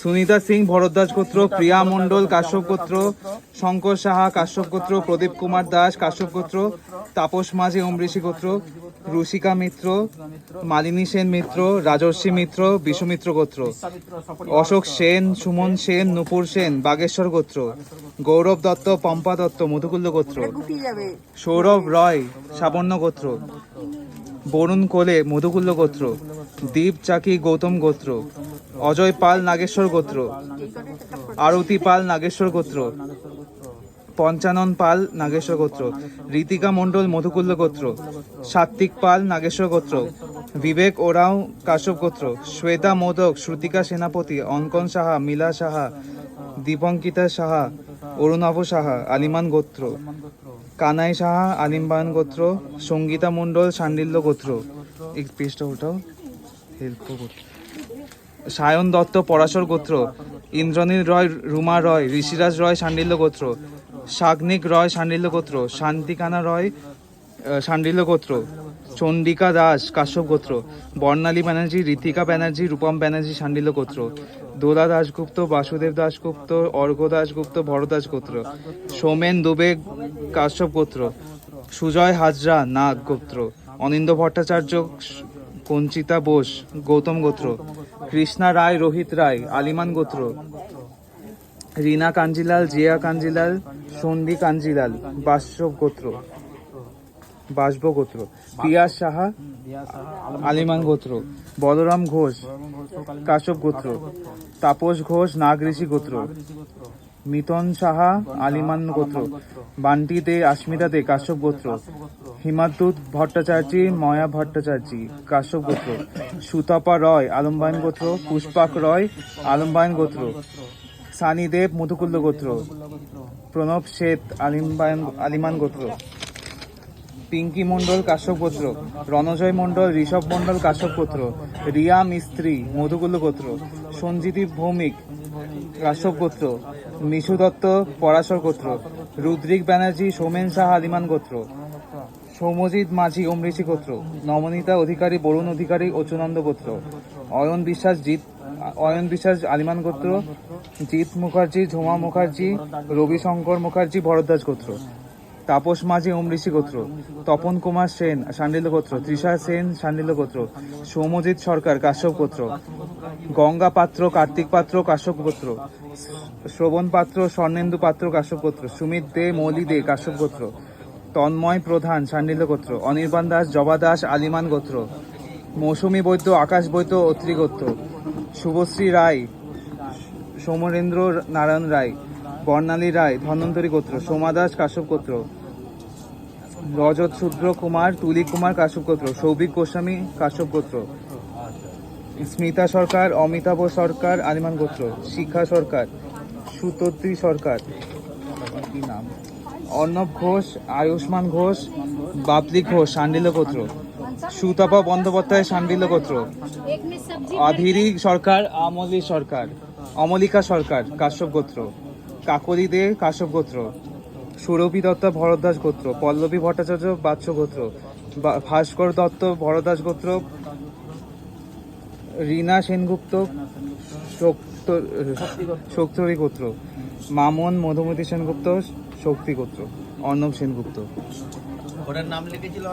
সুনিতা সিং ভরদ্বাজ গোত্র, প্রিয়া মণ্ডল, কাশ্যপ গোত্র, শঙ্কর সাহা, কাশ্যপ গোত্র, প্রদীপ কুমার দাস, কাশ্যপ গোত্র, তাপস মাঝি অমৃষি গোত্র রুষিকা মিত্র, মালিনী সেন মিত্র, রাজর্ষি মিত্র বিশ্বমিত্র গোত্র, অশোক সেন, সুমন সেন, নুপুর সেন, বাগেশ্বর গোত্র, গৌরব দত্ত, পম্পা দত্ত, মধুকুল্ল গোত্র, সৌরভ রয়, সাবর্ণ গোত্র, বরুণ কোলে, মধুকুল্ল গোত্র দীপ চাকি গৌতম গোত্র, অজয় পাল নাগেশ্বর গোত্র, আরতি পাল নাগেশ্বর গোত্র, পঞ্চানন পাল নাগেশ্বর গোত্র ঋতিকা মণ্ডল মধুকুল্ল গোত্র, সাত্বিক পাল নাগেশ্বর গোত্র, বিবেক ওরাও কাশ্যপ গোত্র, শ্বেতা মোদক, শ্রুতিকা সেনাপতি, অঙ্কন সাহা, মিলা সাহা, দীপঙ্কিতা সাহা, অরুণাভ সাহা, আলিমান গোত্র, কানাই সাহা, আলিমবান গোত্র, সঙ্গীতা মণ্ডল, সান্ডিল্য গোত্র। এই পেজটা ওটাও সায়ন দত্ত পরাশর গোত্র, ইন্দ্রনীল রয়, রুমা রয়, ঋষিরাজ রয়, সান্ডিল্য গোত্র, সাগ্নিক রয়, সান্ডিল্য গোত্র, শান্তিকানা রয় সান্ডিল্য গোত্র, চণ্ডিকা দাস, কাশ্যপ গোত্র, বর্ণালী ব্যানার্জি, ঋতিকা ব্যানার্জি, রূপম ব্যানার্জি, সান্ডিল্য গোত্র, দোলা দাশগুপ্ত, বাসুদেব দাশগুপ্ত, অর্ঘ দাশগুপ্ত ভরদাস গোত্র সোমেন দুবে, কাশ্যপ গোত্র, সুজয় হাজরা নাগ গোত্র অনিন্দ ভট্টাচার্য কঞ্চিতা বোস, গৌতম গোত্র, কৃষ্ণা রায়, রোহিত রায়, আলিমান গোত্র, রীনা কাঞ্জিলাল, জিয়া কাঞ্জিলাল সন্ধি কাঞ্জিলাল, বাসব গোত্র বাসব গোত্র, পিয়াস সাহা, আলিমান গোত্র, বলরাম ঘোষ, কাশ্যপ গোত্র, তাপস ঘোষ নাগ ঋষি গোত্র মিতন সাহা আলিমান গোত্র। বান্টি দে আস্মিতা দে কাশ্যপ গোত্র। হিমাদ্যুৎ ভট্টাচার্যী ময়া ভট্টাচার্যী কাশ্যপ গোত্র। সুতপা রয় আলম্বায়ন গোত্র। পুষ্পাক রয় আলম্বায়ন গোত্র। সানি দেব মধুকুল্ল গোত্র। প্রণব শেঠ আলিমবায়ন আলিমান গোত্র। পিঙ্কি মণ্ডল কাশ্যপ গোত্র। রণজয় মণ্ডল ঋষভ মণ্ডল কাশ্যপ গোত্র। রিয়া মিস্ত্রি মধুকুল্ল গোত্র। সঞ্জিতি ভৌমিক কাশ্যপ গোত্র। মিশু দত্ত, পরাশর গোত্র, রুদ্রিক ব্যানার্জি, সোমেন শাহ আলিমান গোত্র, সৌমজিৎ মাঝি, অমৃষি গোত্র, নমনীতা অধিকারী, বরুণ অধিকারী, অচুনন্দ গোত্র, অয়ন বিশ্বাস জিৎ, অয়ন বিশ্বাস আলিমান গোত্র, জিৎ মুখার্জি, ঝোমা মুখার্জি, রবিশঙ্কর মুখার্জি, ভরদ্বাজ গোত্র, তাপস মাঝি, অমৃষি গোত্র, তপন কুমার সেন, সান্ডিল্য গোত্র, তৃষা সেন, সান্ডিল্য গোত্র, সৌমজিৎ সরকার, কাশ্যপ গোত্র গঙ্গা পাত্র, কার্তিক পাত্র কাশ্যপ গোত্র। শ্রবণ পাত্র, স্বর্ণেন্দু পাত্র কাশ্যপ গোত্র। সুমিত দে, মৌলি দে কাশ্যপ গোত্র। তন্ময় প্রধান সান্ডিল্য গোত্র। অনির্বাণ দাস, জবা দাস, আলিমান গোত্র। মৌসুমী বৈদ্য, আকাশ বৈদ্য, অত্রি গোত্র। শুভশ্রী রায় সোমরেন্দ্র নারায়ণ রায়। বর্ণালী রায়, ধন্বন্তরী গোত্র। সোমা দাস কাশ্যপ গোত্র। রজত শূদ্র কুমার, তুলি কুমার কাশ্যপ গোত্র। সৌভিক গোস্বামী কাশ্যপ গোত্র। স্মিতা সরকার, অমিতাভ সরকার, আলিমান গোত্র, শিখা সরকার, সুতত্রী সরকার। কি নাম? অর্ণব ঘোষ, আয়ুষ্মান ঘোষ, বাবলি ঘোষ, সান্ডিল্য গোত্র। সুতাপা বন্দ্যোপাধ্যায়, সান্ডিল্য গোত্র। আধিরি সরকার, আমলি সরকার। অমলিকা সরকার, কাশ্যপ গোত্র। কাকলি দে, কাশ্যপ গোত্র। সুরভি দত্ত ভরদাস গোত্র। পল্লবী ভট্টাচার্য, বাচ্চ গোত্র। ভাস্কর দত্ত ভরদাস গোত্র। রীনা সেনগুপ্ত, শক্ত- শক্তরী গোত্র মামন মধুমতি সেনগুপ্ত শক্তি গোত্র অর্ণব সেনগুপ্ত। ওটার নাম লিখেছিল